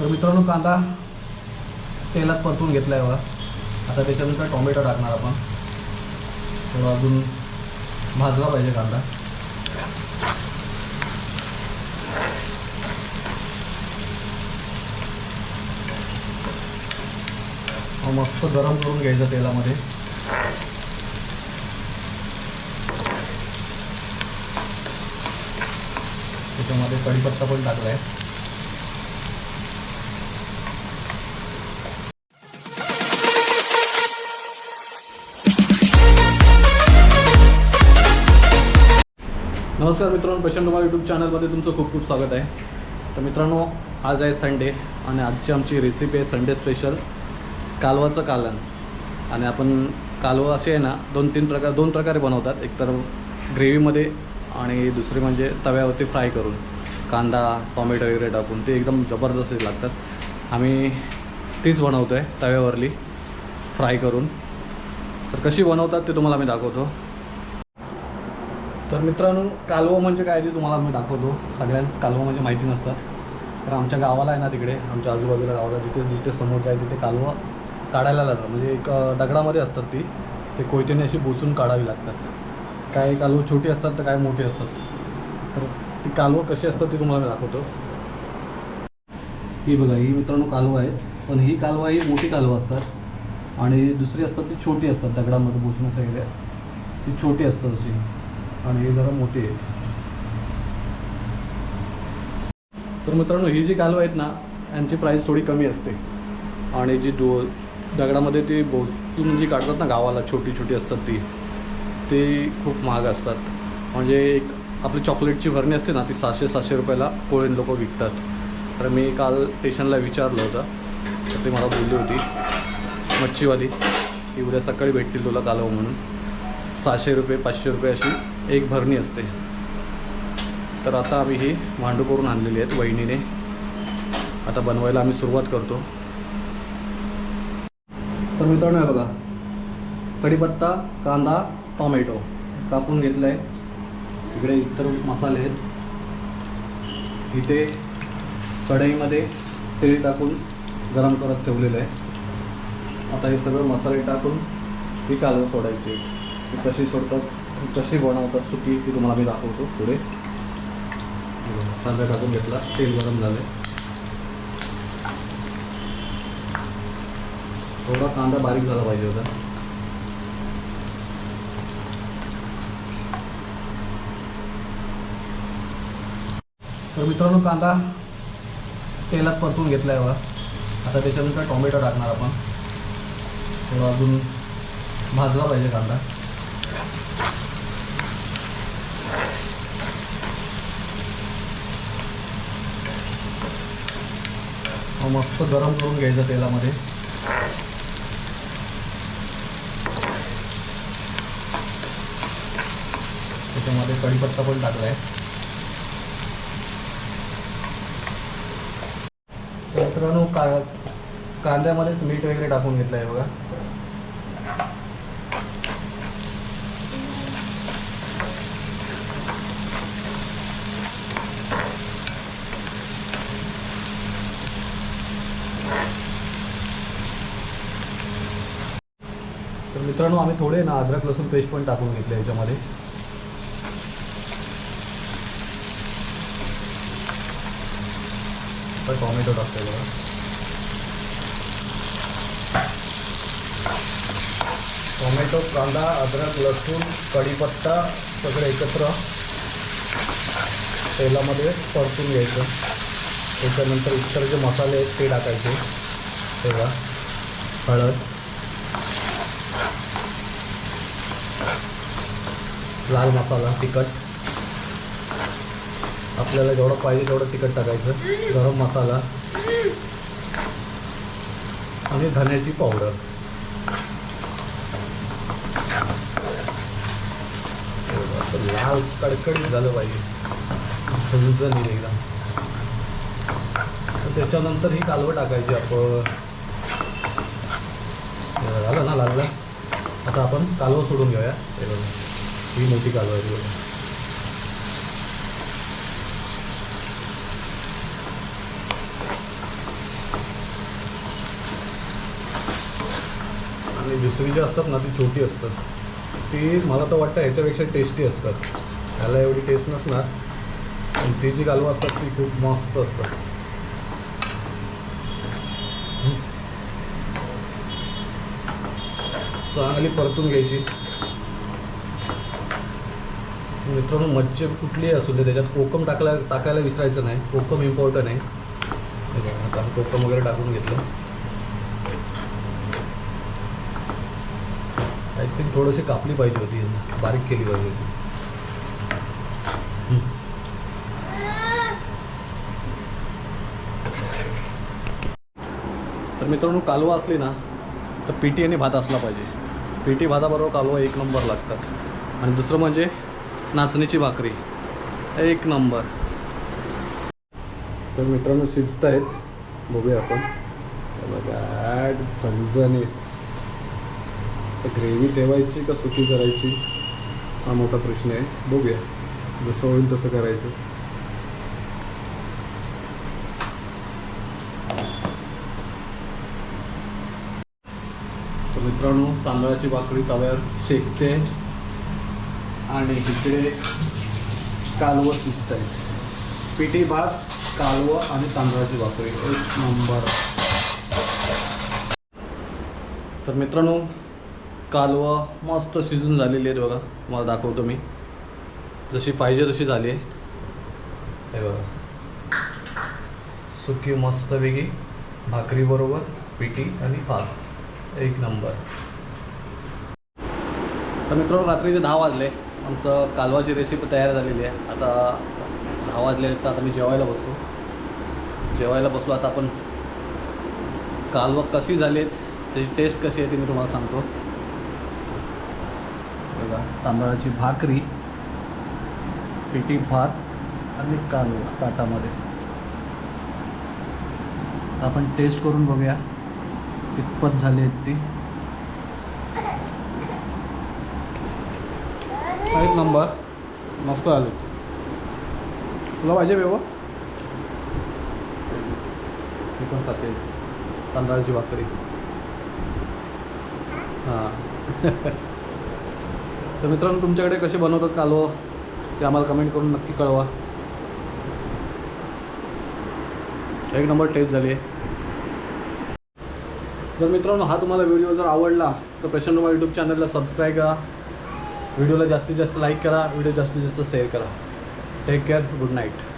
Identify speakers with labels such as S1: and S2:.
S1: तर मित्रांनो कांदा तेलात परतून घेतला आहे बघा. आता त्याच्यानंतर टोमॅटो टाकणार आपण. थोडं अजून भाजला पाहिजे कांदा. मस्त गरम करून घ्यायचं तेलामध्ये. त्याच्यामध्ये कढीपत्ता पण टाकला आहे नमस्कार मित्रांनो प्रचंड कुमार यूट्यूब चॅनलमध्ये तुमचं खूप खूप स्वागत आहे. तर मित्रांनो आज आहे संडे आणि आजची आमची रेसिपी आहे संडे स्पेशल कालवाचं कालन. आणि आपण कालवा असे आहे ना दोन तीन प्रकार दोन प्रकारे बनवतात. एक तर ग्रेव्हीमध्ये आणि दुसरी म्हणजे तव्यावरती फ्राय करून. कांदा टॉमॅटो वगैरे टाकून ते एकदम जबरदस्त लागतात. आम्ही तीच बनवतो आहे तव्यावरली फ्राय करून. तर कशी बनवतात ते तुम्हाला मी दाखवतो. तर मित्रांनो कालवं म्हणजे काय ते तुम्हाला मी दाखवतो. सगळ्यांच कालवं म्हणजे माहिती नसतात तर आमच्या गावाला आहे ना तिकडे आमच्या आजूबाजूला गावाला जिथे जिथे समोर आहे तिथे कालवं काढायला लागतात. म्हणजे एक दगडामध्ये असतात ती. ते कोयत्याने अशी बोचून काढावी लागतात. काय कालवं छोटी असतात तर काय मोठी असतात. तर ती कालवं कशी असतात ती तुम्हाला मी दाखवतो. ही बघा ही मित्रांनो कालवं आहे. पण ही कालवा ही मोठी कालवं असतात. आणि दुसरी असतात ती छोटी असतात दगडामध्ये बोचून ती छोटी असतात अशी. आणि हे जरा मोठी आहेत. तर मित्रांनो ही जी कालवं आहेत ना यांची प्राईस थोडी कमी असते. आणि जी डो दगडामध्ये ती बोचून जी काढतात ना गावाला छोटी छोटी असतात ती ती खूप महाग असतात. म्हणजे एक आपली चॉकलेटची भरणी असते ना ती सहाशे सातशे रुपयाला कोळीन लोक विकतात. तर मी काल स्टेशनला विचारलं होतं तर ते मला बोलली होती मच्छीवाली की उद्या सकाळी भेटतील तुला कालवं म्हणून. सहाशे रुपये पाचशे रुपये अशी एक भरणी असते. तर आता आम्ही ही मांडू करून आणलेली आहेत वहिनीने. आता बनवायला आम्ही सुरुवात करतो. तर मित्रांनो आहे बघा. कढीपत्ता कांदा टॉमॅटो कापून घेतलं आहे इकडे इतर मसाले आहेत. इथे कढईमध्ये तेल टाकून गरम करत ठेवलेलं आहे. आता हे सगळं मसाले टाकून ती कालवं सोडायची. ती कशी सोडतात? कशी बनवतात सुकी ती तुम्हाला मी दाखवतो पुढे. कांदा टाकून घेतला तेल गरम झाले थोडा कांदा बारीक झाला पाहिजे होता. तर मित्रांनो कांदा तेलात परतून घेतला आहे आता त्याच्यानंतर टोमॅटो टाकणार आपण. थोडा अजून भाजला पाहिजे कांदा. मस्त गरम करून घ्यायचं तेलामध्ये. त्याच्यामध्ये कढीपत्ता पण टाकला आहे मित्रांनो का कांद्यामध्येच मीठ वगैरे टाकून घेतलं आहे बघा. तर मित्रांनो आम्ही थोडे ना अद्रक लसूण पेस्ट पण टाकून घेतले याच्यामध्ये. टॉमॅटो टाकतोय बघा. टोमॅटो कांदा अद्रक लसूण कढीपत्ता सगळं एकत्र तेलामध्ये परतून घ्यायचं. त्याच्यानंतर इतर जे मसाले आहेत ते टाकायचे. तेव्हा हळद. लाल मसाला तिखट. आपल्याला जेवढं पाहिजे तेवढं तिखट टाकायचं. गरम मसाला. आणि धन्याची पावडर. लाल कडकडीत झालं पाहिजे. झणझणीत एकदम. त्याच्यानंतर ही कालवं टाकायची आपण. झालं ना लागलं आता आपण कालवं सोडून घेऊया. ही मोठी कालवायची बघा आणि दुसरी जी असतात ना ती छोटी असतात. ती मला तर वाटतं ह्याच्यापेक्षा टेस्टी असतात. ह्याला एवढी टेस्ट नसणार. पण ती जी कालवा असतात ती खूप मस्त असतात. चांगली परतून घ्यायची. मित्रांनो मच्छी कुठलीही असू दे त्याच्यात कोकम टाकला टाकायला विसरायचं नाही. कोकम इम्पॉर्टंट आहे. आता कोकम वगैरे टाकून घेतलं. आय थिंक थोडीशी कापली पाहिजे होती बारीक केली पाहिजे होती. तर मित्रांनो कालवा असली ना तर पीटी आणि भात असला पाहिजे. पीटी भाताबरोबर कालवा एक नंबर लागतात. आणि दुसरं म्हणजे नाचणीची भाकरी. एक नंबर. तर मित्रांनो शिजत आहेत. बघूया आपण. बघा ॲड तर ग्रेव्ही ठेवायची का सुकी करायची? हा मोठा प्रश्न आहे. बघूया. जसं होईल तसं करायचं. तर मित्रांनो तांदळाची भाकरी तव्यावर शेकते. आणि इकडे कालवं शिजत आहे पिठी भात कालवं आणि तांदळाची भाकरी. एक नंबर. तर मित्रांनो कालवं मस्त शिजून झालेली आहेत बघा. तुम्हाला दाखवतो मी. जशी पाहिजे तशी झाली आहे हे बघा. सुकी मस्त वेगळी भाकरीबरोबर पिठी आणि भात. एक नंबर. तर मित्रांनो रात्रीचे दहा वाजले. आमचं कालवाची रेसिपी तयार झालेली आहे. आता दहा वाजले आहेत, तर आता मी जेवायला बसतो जेवायला बसलो आता आपण कालवं कशी झाली आहेत त्याची टेस्ट कशी आहे ती मी तुम्हाला सांगतो. बघा तांदळाची भाकरी पिटी भात आणि कालवा ताटामध्ये. आपण टेस्ट करून बघूया कितपत झाली आहेत ती. एक नंबर मस्त आले तुला पाहिजे बेवा मी पण खाते. तांदळाची भाकरी. हां. तर मित्रांनो तुमच्याकडे कसे बनवतात कालवं ते आम्हाला कमेंट करून नक्की कळवा. एक नंबर टेस्ट झाली. आहे जर मित्रांनो हा तुम्हाला व्हिडिओ जर आवडला तर प्रशांत कुमार यूट्यूब चॅनलला सबस्क्राईब करा. व्हिडिओला जास्तीत जास्त लाईक करा व्हिडिओ जास्तीत जास्त शेअर करा. Take care good night.